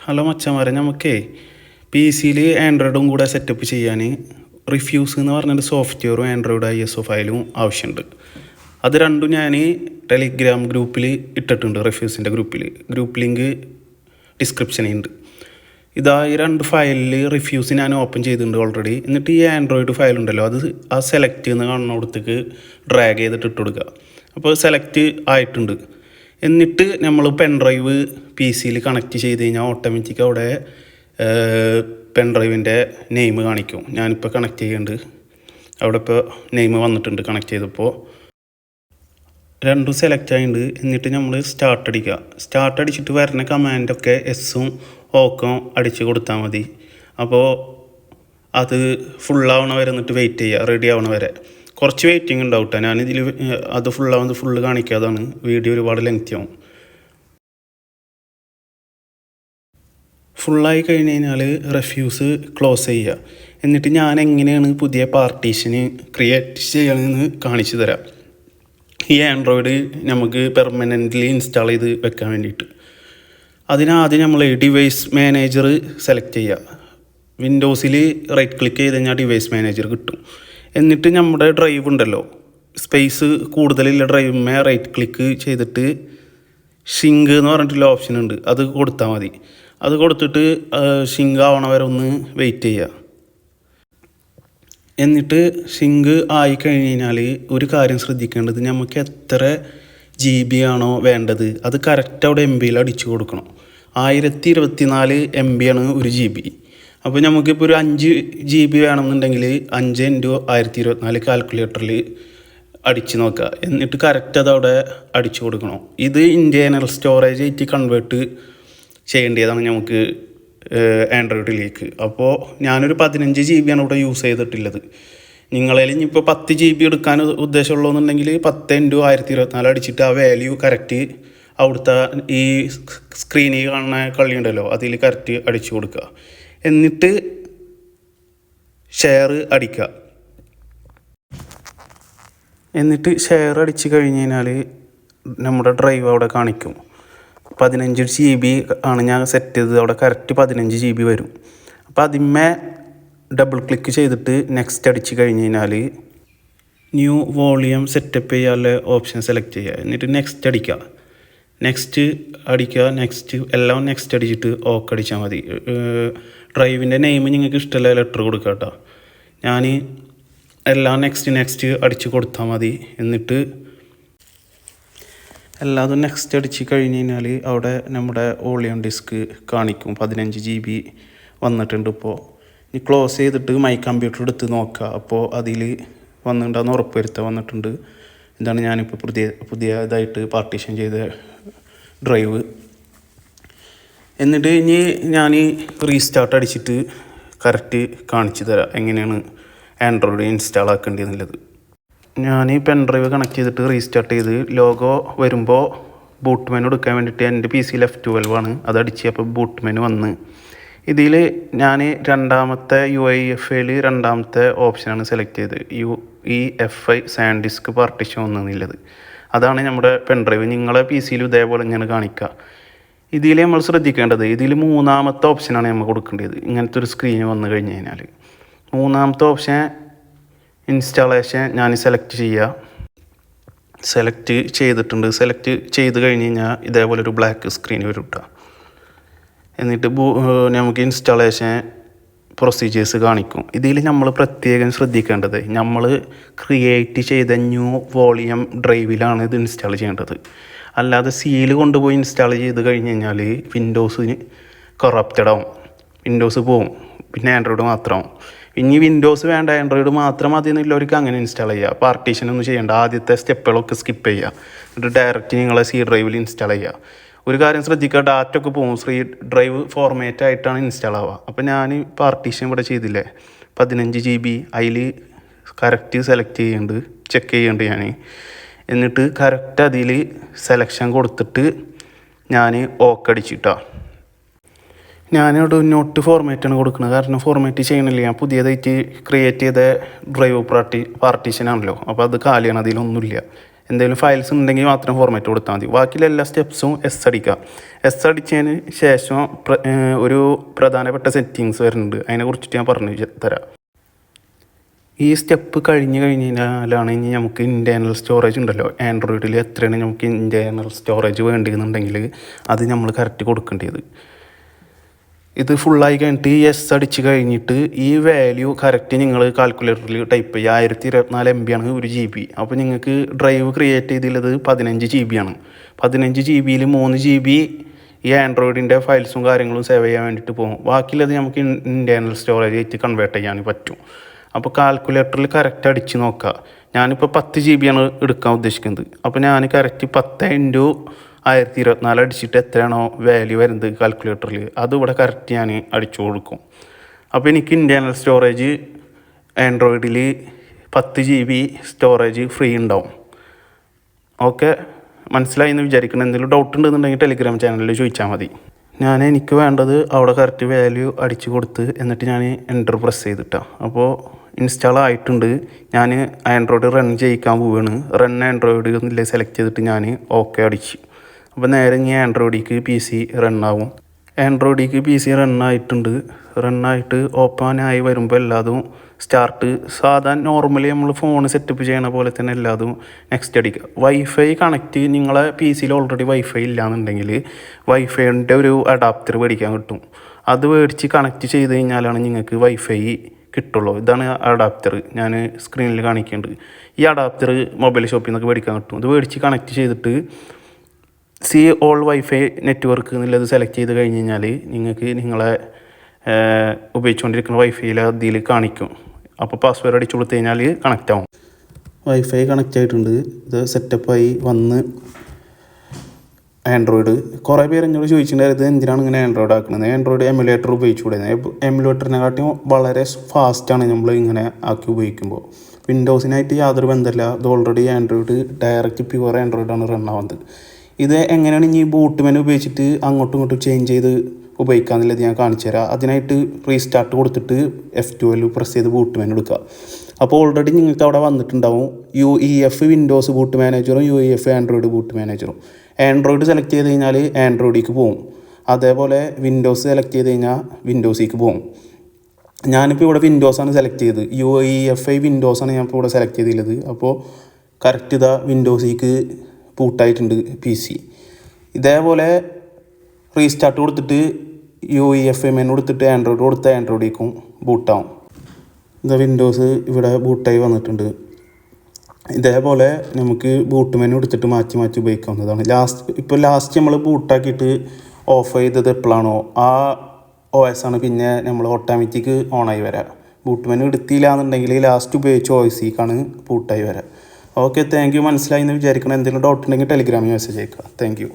Hello മച്ചന്മാരെ നമുക്കേ P സിയിൽ ആൻഡ്രോയിഡും കൂടെ സെറ്റപ്പ് ചെയ്യാൻ റിഫ്യൂസ് എന്ന് പറഞ്ഞൊരു സോഫ്റ്റ്വെയറും ആൻഡ്രോയിഡ് ഐ എസ് ഒ ഫയലും ആവശ്യമുണ്ട് അത് രണ്ടും ഞാൻ ടെലിഗ്രാം ഗ്രൂപ്പിൽ ഇട്ടിട്ടുണ്ട് റിഫ്യൂസിന്റെ ഗ്രൂപ്പിൽ ഗ്രൂപ്പ് ലിങ്ക് ഡിസ്ക്രിപ്ഷനിൽ ഉണ്ട് ഇതാ ഈ രണ്ട് ഫയലിൽ റിഫ്യൂസ് ഞാൻ ഓപ്പൺ ചെയ്തിട്ടുണ്ട് ഓൾറെഡി എന്നിട്ട് ഈ ആൻഡ്രോയിഡ് ഫയൽ ഉണ്ടല്ലോ അത് ആ സെലക്ട് എന്ന് കാണുന്നിടത്തേക്ക് ഡ്രാഗ് ചെയ്തിട്ട് ഇട്ട് കൊടുക്കുക അപ്പോൾ സെലക്ട് ആയിട്ടുണ്ട്. എന്നിട്ട് നമ്മൾ പെൻ ഡ്രൈവ് പി സിയിൽ കണക്ട് ചെയ്ത് കഴിഞ്ഞാൽ ഓട്ടോമാറ്റിക് അവിടെ പെൻ ഡ്രൈവിന്റെ നെയിം കാണിക്കും. ഞാനിപ്പോൾ കണക്ട് ചെയ്യുന്നുണ്ട് അവിടെ ഇപ്പോൾ നെയിം വന്നിട്ടുണ്ട് കണക്ട് ചെയ്തപ്പോൾ രണ്ടും സെലക്ട് ആയിട്ടുണ്ട് എന്നിട്ട് നമ്മൾ സ്റ്റാർട്ട് അടിക്കുക സ്റ്റാർട്ട് അടിച്ചിട്ട് വരുന്ന കമാൻഡൊക്കെ എസ്സും ഓക്കും അടിച്ച് കൊടുത്താൽ മതി. അപ്പോൾ അത് ഫുള്ളാവണ വരെ എന്നിട്ട് വെയിറ്റ് ചെയ്യുക റെഡി ആവണ വരെ. കുറച്ച് വെയിറ്റിംഗ് ഉണ്ടാവും കേട്ടോ ഞാനിതിൽ അത് ഫുള്ളാവുന്നത് ഫുള്ള് കാണിക്കാതാണ്. വീഡിയോ ഒരുപാട് ലെങ്തി ആവും. ഫുള്ളായി കഴിഞ്ഞ് കഴിഞ്ഞാൽ റെഫ്യൂസ് ക്ലോസ് ചെയ്യുക എന്നിട്ട് ഞാൻ എങ്ങനെയാണ് പുതിയ പാർട്ടീഷന് ക്രിയേറ്റ് ചെയ്യണമെന്ന് കാണിച്ചു തരാം. ഈ ആൻഡ്രോയിഡ് നമുക്ക് പെർമനന്റ്ലി ഇൻസ്റ്റാൾ ചെയ്ത് വെക്കാൻ വേണ്ടിയിട്ട്. അതിനാദ്യം നമ്മൾ ഡിവൈസ് മാനേജർ സെലക്ട് ചെയ്യുക വിൻഡോസിൽ റൈറ്റ് ക്ലിക്ക് ചെയ്ത് കഴിഞ്ഞാൽ ഡിവൈസ് മാനേജർ കിട്ടും. എന്നിട്ട് നമ്മുടെ ഡ്രൈവ് ഉണ്ടല്ലോ. സ്പേസ് കൂടുതലുള്ള ഡ്രൈവിന്മേ റൈറ്റ് ക്ലിക്ക് ചെയ്തിട്ട് ഷിങ്ക് എന്ന് പറഞ്ഞിട്ടുള്ള ഓപ്ഷൻ ഉണ്ട്. അത് കൊടുത്താൽ മതി. അത് കൊടുത്തിട്ട് ഷിങ്ക് ആവണ വരെ ഒന്ന് വെയിറ്റ് ചെയ്യുക എന്നിട്ട് ഷിങ്ക് ആയി കഴിഞ്ഞ് കഴിഞ്ഞാൽ ഒരു കാര്യം ശ്രദ്ധിക്കേണ്ടത് നമുക്ക് എത്ര ജി ബി ആണോ വേണ്ടത്. അത് കറക്റ്റ് അവിടെ എം ബിയിൽ അടിച്ചു കൊടുക്കണം. ആയിരത്തി ഇരുപത്തി നാല് എം ബി ആണ് ഒരു ജി ബി അപ്പോൾ നമുക്കിപ്പോൾ ഒരു അഞ്ച് ജി ബി വേണമെന്നുണ്ടെങ്കിൽ അഞ്ച് ഇന്റു ആയിരത്തി ഇരുപത്തിനാല് കാൽക്കുലേറ്ററിൽ അടിച്ച് നോക്കുക എന്നിട്ട് കറക്റ്റ് അത് അവിടെ അടിച്ചു കൊടുക്കണം. ഇത് ഇന്റേർണൽ സ്റ്റോറേജ് ആയിട്ട് കൺവേർട്ട് ചെയ്യേണ്ടതാണ് നമുക്ക് ആൻഡ്രോയിഡിലേക്ക്. അപ്പോൾ ഞാനൊരു പതിനഞ്ച് ജി ബിയാണ് ഇവിടെ യൂസ് ചെയ്തിട്ടുള്ളത്. നിങ്ങളിൽ ഇനിയിപ്പോൾ പത്ത് ജി ബി എടുക്കാൻ ഉദ്ദേശമുള്ളതെന്നുണ്ടെങ്കിൽ പത്ത് ഇന്റു ആയിരത്തി ഇരുപത്തിനാല് അടിച്ചിട്ട് ആ വാല്യൂ കറക്റ്റ് അവിടുത്തെ ഈ സ്ക്രീനിൽ കാണുന്ന കളിയുണ്ടല്ലോ അതിൽ കറക്റ്റ് അടിച്ചു കൊടുക്കുക എന്നിട്ട് ഷെയർ അടിക്കുക. എന്നിട്ട് ഷെയർ അടിച്ച് കഴിഞ്ഞ് കഴിഞ്ഞാൽ നമ്മുടെ ഡ്രൈവ് അവിടെ കാണിക്കും. പതിനഞ്ച് ജി ബി ആണ് ഞാൻ സെറ്റ് ചെയ്തത്. അവിടെ കറക്റ്റ് പതിനഞ്ച് ജി ബി വരും. അപ്പോൾ അതിന്മേ ഡബിൾ ക്ലിക്ക് ചെയ്തിട്ട് നെക്സ്റ്റ് അടിച്ച് കഴിഞ്ഞ് കഴിഞ്ഞാൽ ന്യൂ വോളിയം സെറ്റപ്പ് ചെയ്യാനുള്ള ഓപ്ഷൻ സെലക്ട് ചെയ്യുക. എന്നിട്ട് നെക്സ്റ്റ് അടിക്കുക. നെക്സ്റ്റ് അടിക്കുക. നെക്സ്റ്റ് എല്ലാം നെക്സ്റ്റ് അടിച്ചിട്ട് ഓക്ക് അടിച്ചാൽ മതി. ഡ്രൈവിന്റെ നെയിം നിങ്ങൾക്ക് ഇഷ്ടമുള്ള ലെറ്റർ കൊടുക്കുക കേട്ടോ. ഞാൻ എല്ലാം നെക്സ്റ്റ് നെക്സ്റ്റ് അടിച്ച് കൊടുത്താൽ മതി. എന്നിട്ട് എല്ലാതും നെക്സ്റ്റ് അടിച്ച് കഴിഞ്ഞ് കഴിഞ്ഞാൽ അവിടെ നമ്മുടെ ഓളിയം ഡിസ്ക് കാണിക്കും. പതിനഞ്ച് ജി ബി വന്നിട്ടുണ്ട് ഇപ്പോൾ ഇനി ക്ലോസ് ചെയ്തിട്ട് മൈ കമ്പ്യൂട്ടർ എടുത്ത് നോക്കുക അപ്പോൾ അതിൽ വന്നിട്ടുണ്ടെന്ന് ഉറപ്പ് വരുത്താൻ വന്നിട്ടുണ്ട്. ഇതാണ് ഞാനിപ്പോൾ പുതിയ പുതിയതായിട്ട് പാർട്ടീഷൻ ചെയ്ത ഡ്രൈവ് എന്നിട്ട് ഇനി ഞാൻ റീസ്റ്റാർട്ട് അടിച്ചിട്ട് കറക്റ്റ് കാണിച്ചു തരാം. എങ്ങനെയാണ് ആൻഡ്രോയിഡ് ഇൻസ്റ്റാൾ ആക്കേണ്ടതെന്നുള്ളത്. ഞാൻ ഈ പെൻ ഡ്രൈവ് കണക്ട് ചെയ്തിട്ട് റീസ്റ്റാർട്ട് ചെയ്ത് ലോഗോ വരുമ്പോൾ ബൂട്ട് മെനു എടുക്കാൻ വേണ്ടിയിട്ട് എന്റെ പി സി എഫ് ട്വൽവ് ആണ്. അത് അടിച്ച് അപ്പോൾ ബൂട്ട് മെനു വന്ന്. ഇതിൽ ഞാൻ രണ്ടാമത്തെ യു ഐ എഫ് ഐയിൽ രണ്ടാമത്തെ ഓപ്ഷനാണ് സെലക്ട് ചെയ്തത് യു ഇ എഫ് ഐ സാൻഡ് ഡിസ്ക് പാർട്ടിഷൻ ഒന്നുള്ളത് അതാണ് നമ്മുടെ പെൻഡ്രൈവ് നിങ്ങളെ പി സിയിൽ ഇതേപോലെ ഇങ്ങനെ കാണിക്കുക ഇതിൽ നമ്മൾ ശ്രദ്ധിക്കേണ്ടത് ഇതിൽ മൂന്നാമത്തെ ഓപ്ഷനാണ് നമ്മൾ കൊടുക്കേണ്ടത്. ഇങ്ങനത്തെ ഒരു സ്ക്രീൻ വന്നു കഴിഞ്ഞ് കഴിഞ്ഞാൽ മൂന്നാമത്തെ ഓപ്ഷൻ ഇൻസ്റ്റാളേഷൻ ഞാൻ സെലക്ട് ചെയ്യുക സെലക്ട് ചെയ്തിട്ടുണ്ട്. സെലക്ട് ചെയ്ത് കഴിഞ്ഞ് കഴിഞ്ഞാൽ ഇതേപോലെ ഒരു ബ്ലാക്ക് സ്ക്രീൻ വരും കേട്ടോ എന്നിട്ട് നമുക്ക് ഇൻസ്റ്റാളേഷൻ പ്രൊസീജിയേഴ്സ് കാണിക്കും. ഇതിൽ നമ്മൾ പ്രത്യേകം ശ്രദ്ധിക്കേണ്ടത് നമ്മൾ ക്രിയേറ്റ് ചെയ്ത ന്യൂ വോളിയം ഡ്രൈവിലാണ് ഇത് ഇൻസ്റ്റാൾ ചെയ്യേണ്ടത്. അല്ലാതെ സീൽ കൊണ്ടുപോയി ഇൻസ്റ്റാൾ ചെയ്ത് കഴിഞ്ഞ് കഴിഞ്ഞാൽ വിൻഡോസിന് കറപ്റ്റഡ് ആവും. വിൻഡോസ് പോവും. പിന്നെ ആൻഡ്രോയിഡ് മാത്രമാവും ഇനി വിൻഡോസ് വേണ്ട ആൻഡ്രോയിഡ് മാത്രം മതി എന്നുള്ളവർക്ക് അങ്ങനെ ഇൻസ്റ്റാൾ ചെയ്യുക പാർട്ടീഷൻ ഒന്നും ചെയ്യേണ്ട. ആദ്യത്തെ സ്റ്റെപ്പുകളൊക്കെ സ്കിപ്പ് ചെയ്യുക എന്നിട്ട് ഡയറക്റ്റ് നിങ്ങളെ സി ഡ്രൈവിൽ ഇൻസ്റ്റാൾ ചെയ്യുക ഒരു കാര്യം ശ്രദ്ധിക്കുക ഡാറ്റ ഒക്കെ പോകും സി ഡ്രൈവ് ഫോർമാറ്റ് ആയിട്ടാണ് ഇൻസ്റ്റാൾ ആവുക. അപ്പോൾ ഞാൻ പാർട്ടീഷൻ ഇവിടെ ചെയ്തില്ലേ? പതിനഞ്ച് ജി ബി അതിൽ കറക്റ്റ് സെലക്ട് ചെയ്യുന്നുണ്ട് ചെക്ക് ചെയ്യുന്നുണ്ട് ഞാൻ എന്നിട്ട് കറക്റ്റ് അതിൽ സെലക്ഷൻ കൊടുത്തിട്ട് ഞാൻ ഓക്കടിച്ചിട്ടോ ഞാനിവിടെ നോട്ട് ഫോർമാറ്റാണ് കൊടുക്കുന്നത് കാരണം ഫോർമാറ്റ് ചെയ്യണില്ല. ഞാൻ പുതിയതായിട്ട് ക്രിയേറ്റ് ചെയ്ത ഡ്രൈവ് പാർട്ടി പാർട്ടീഷനാണല്ലോ അപ്പോൾ അത് കാലിയാണ് അതിലൊന്നുമില്ല. എന്തെങ്കിലും ഫയൽസ് ഉണ്ടെങ്കിൽ മാത്രം ഫോർമാറ്റ് കൊടുത്താൽ മതി. ബാക്കിയുള്ള എല്ലാ സ്റ്റെപ്സും എസ് അടിക്കുക എസ് അടിച്ചതിന് ശേഷം ഒരു പ്രധാനപ്പെട്ട സെറ്റിങ്സ് വരുന്നുണ്ട്. അതിനെ കുറിച്ചിട്ട് ഞാൻ പറഞ്ഞു തരാം. ഈ സ്റ്റെപ്പ് കഴിഞ്ഞ് കഴിഞ്ഞ് കഴിഞ്ഞാലാണ് ഇനി നമുക്ക് ഇന്റേർണൽ സ്റ്റോറേജ് ഉണ്ടല്ലോ. ആൻഡ്രോയിഡിൽ എത്രയാണ് നമുക്ക് ഇന്റേർണൽ സ്റ്റോറേജ് വേണ്ടിയെന്നുണ്ടെങ്കിൽ അത് നമ്മൾ കറക്റ്റ് കൊടുക്കേണ്ടത് ഇത് ഫുള്ളായി കഴിഞ്ഞിട്ട് എസ് അടിച്ച് കഴിഞ്ഞിട്ട് ഈ വാല്യൂ കറക്റ്റ് നിങ്ങൾ കാൽക്കുലേറ്ററിൽ ടൈപ്പ് ചെയ്യുക. ആയിരത്തി ഇരുപത്തിനാല് എം ബി ആണ് ഒരു ജി ബി അപ്പോൾ നിങ്ങൾക്ക് ഡ്രൈവ് ക്രിയേറ്റ് ചെയ്തിട്ടുള്ളത് പതിനഞ്ച് ജി ബി ആണ്. പതിനഞ്ച് ജി ബിയിൽ മൂന്ന് ജി ബി ഈ ആൻഡ്രോയിഡിന്റെ ഫയൽസും കാര്യങ്ങളും സേവ് ചെയ്യാൻ വേണ്ടിയിട്ട് പോകും ബാക്കിയുള്ളത് നമുക്ക് ഇന്റേർണൽ സ്റ്റോറേജ് ആയിട്ട് കൺവേർട്ട് ചെയ്യാൻ പറ്റും. അപ്പോൾ കാൽക്കുലേറ്ററിൽ കറക്റ്റ് അടിച്ച് നോക്കുക ഞാനിപ്പോൾ പത്ത് ജി ആണ് എടുക്കാൻ ഉദ്ദേശിക്കുന്നത്. അപ്പോൾ ഞാൻ കറക്റ്റ് പത്ത് ഇന്റു ആയിരത്തി ഇരുപത്തിനാല് അടിച്ചിട്ട് എത്രയാണോ വാല്യൂ വരുന്നത് കാൽക്കുലേറ്ററിൽ അത് ഇവിടെ കറക്റ്റ് ഞാൻ അടിച്ചു കൊടുക്കും. അപ്പോൾ എനിക്ക് ഇന്റേർണൽ സ്റ്റോറേജ് ആൻഡ്രോയിഡിൽ പത്ത് ജി ബി സ്റ്റോറേജ് ഫ്രീ ഉണ്ടാവും. ഓക്കെ മനസ്സിലായി എന്ന് വിചാരിക്കണം എന്തെങ്കിലും ഡൗട്ട് ഉണ്ടെന്നുണ്ടെങ്കിൽ ടെലിഗ്രാം ചാനലിൽ ചോദിച്ചാൽ മതി. ഞാൻ എനിക്ക് വേണ്ടത് അവിടെ കറക്റ്റ് വാല്യൂ അടിച്ചു കൊടുത്ത് എന്നിട്ട് ഞാൻ എന്റർ പ്രസ് ചെയ്തിട്ടാണ് അപ്പോൾ ഇൻസ്റ്റാൾ ആയിട്ടുണ്ട്. ഞാൻ ആൻഡ്രോയിഡ് റൺ ചെയ്യിക്കാൻ പോവുകയാണ് റൺ ആൻഡ്രോയിഡ് എന്നില്ല സെലക്ട് ചെയ്തിട്ട് ഞാൻ ഓക്കെ അടിച്ചു. അപ്പോൾ നേരെ ഇനി ആൻഡ്രോയിഡിക്ക് പി സി റൺ ആവും. ആൻഡ്രോയിഡിക്ക് പി സി റൺ ആയിട്ടുണ്ട്. റൺ ആയിട്ട് ഓപ്പൺ ആയി വരുമ്പോൾ എല്ലാതും സ്റ്റാർട്ട് സാധാ നോർമലി നമ്മൾ ഫോൺ സെറ്റപ്പ് ചെയ്യണ പോലെ തന്നെ എല്ലാതും നെക്സ്റ്റ് അടിക്കുക. വൈഫൈ കണക്റ്റ് നിങ്ങളെ പി സിയിൽ ഓൾറെഡി വൈഫൈ ഇല്ലാന്നുണ്ടെങ്കിൽ വൈഫൈന്റെ ഒരു അഡാപ്റ്റർ മേടിക്കാൻ കിട്ടും. അത് മേടിച്ച് കണക്റ്റ് ചെയ്ത് കഴിഞ്ഞാലാണ് നിങ്ങൾക്ക് വൈഫൈ കിട്ടുള്ളൂ. ഇതാണ് അഡാപ്റ്റർ ഞാൻ സ്ക്രീനിൽ കാണിക്കുന്നുണ്ട് ഈ അഡാപ്റ്റർ മൊബൈൽ ഷോപ്പിൽ നിന്നൊക്കെ മേടിക്കാൻ കിട്ടും. ഇത് മേടിച്ച് കണക്ട് ചെയ്തിട്ട് സി ഓൾ വൈഫൈ നെറ്റ്വർക്ക് എന്നുള്ളത് സെലക്ട് ചെയ്ത് കഴിഞ്ഞ് കഴിഞ്ഞാൽ നിങ്ങൾക്ക് നിങ്ങളെ ഉപയോഗിച്ചുകൊണ്ടിരിക്കുന്ന വൈഫൈയിൽ അതിൽ കാണിക്കും. അപ്പോൾ പാസ്വേഡ് അടിച്ചു കൊടുത്തു കഴിഞ്ഞാൽ കണക്റ്റ് ആവും. വൈഫൈ കണക്റ്റ് ആയിട്ടുണ്ട്. ഇത് സെറ്റപ്പായി വന്ന് ആൻഡ്രോയിഡ് കുറേ പേര് എന്നോട് ചോദിച്ചിട്ടുണ്ടായിരുന്നു എന്തിനാണ് ഇങ്ങനെ ആൻഡ്രോയിഡ് ആക്കുന്നത്? Android emulator ഉപയോഗിച്ചുകൂടെ? എമുലേറ്ററിനെക്കാട്ടിയും വളരെ ഫാസ്റ്റാണ് നമ്മൾ ഇങ്ങനെ ആക്കി ഉപയോഗിക്കുമ്പോൾ വിൻഡോസിനായിട്ട് യാതൊരു ബന്ധമില്ല. ഇത് ഓൾറെഡി ആൻഡ്രോയിഡ് ഡയറക്റ്റ് പ്യുവർ ആൻഡ്രോയിഡാണ് റൺ ആവുന്നത് ഇത് എങ്ങനെയാണ് ഇനി ബൂട്ട് മെനു ഉപയോഗിച്ചിട്ട് അങ്ങോട്ടും ഇങ്ങോട്ടും ചേഞ്ച് ചെയ്ത് ഉപയോഗിക്കാമെന്നുള്ളത് ഞാൻ കാണിച്ചു തരാം. അതിനായിട്ട് റീസ്റ്റാർട്ട് കൊടുത്തിട്ട് എഫ് ട്വൽവ് പ്രസ് ചെയ്ത് ബൂട്ട് മെനു എടുക്കുക. അപ്പോൾ ഓൾറെഡി നിങ്ങൾക്ക് അവിടെ വന്നിട്ടുണ്ടാവും U E F Windows boot മാനേജറും U E F Android boot മാനേജറും Android select ചെയ്ത് കഴിഞ്ഞാൽ ആൻഡ്രോയിഡിലേക്ക് പോകും അതേപോലെ വിൻഡോസ് സെലക്ട് ചെയ്ത് കഴിഞ്ഞാൽ വിൻഡോസിലേക്ക് പോകും ഞാനിപ്പോൾ ഇവിടെ വിൻഡോസാണ് സെലക്ട് ചെയ്തത്. യു ഐ എഫ് ഐ വിൻഡോസാണ് ഞാൻ ഇപ്പോൾ ഇവിടെ സെലക്ട് ചെയ്തിട്ടുള്ളത്. അപ്പോൾ കറക്റ്റ് ഇതാ വിൻഡോസിലേക്ക് പൂട്ടായിട്ടുണ്ട് പി സി ഇതേപോലെ റീസ്റ്റാർട്ട് കൊടുത്തിട്ട് U E F M N കൊടുത്തിട്ട് ആൻഡ്രോയിഡ് കൊടുത്ത ആൻഡ്രോയിഡിലേക്കും ബൂട്ടാവും ഇതാ വിൻഡോസ് ഇവിടെ ബൂട്ടായി വന്നിട്ടുണ്ട്. ഇതേപോലെ നമുക്ക് ബൂട്ട് മെനു എടുത്തിട്ട് മാറ്റി മാറ്റി ഉപയോഗിക്കാവുന്നതാണ്. ലാസ്റ്റ് ഇപ്പോൾ ലാസ്റ്റ് നമ്മൾ ബൂട്ടാക്കിയിട്ട് ഓഫ് ചെയ്തത് എപ്പോഴാണോ ആ ഒ എസ് ആണ്. പിന്നെ നമ്മൾ ഓട്ടോമാറ്റിക് ഓണായി വരാം. ബൂട്ട് മെനു എടുത്തില്ല എന്നുണ്ടെങ്കിൽ ലാസ്റ്റ് ഉപയോഗിച്ച ഒ സിക്കാണ് ബൂട്ടായി വരാം. ഓക്കെ താങ്ക് യു മനസ്സിലായി എന്ന് വിചാരിക്കണം എന്തെങ്കിലും ഡൗട്ട് ഉണ്ടെങ്കിൽ ടെലിഗ്രാമിൽ മെസ്സേജ് അയക്കുക. Thank you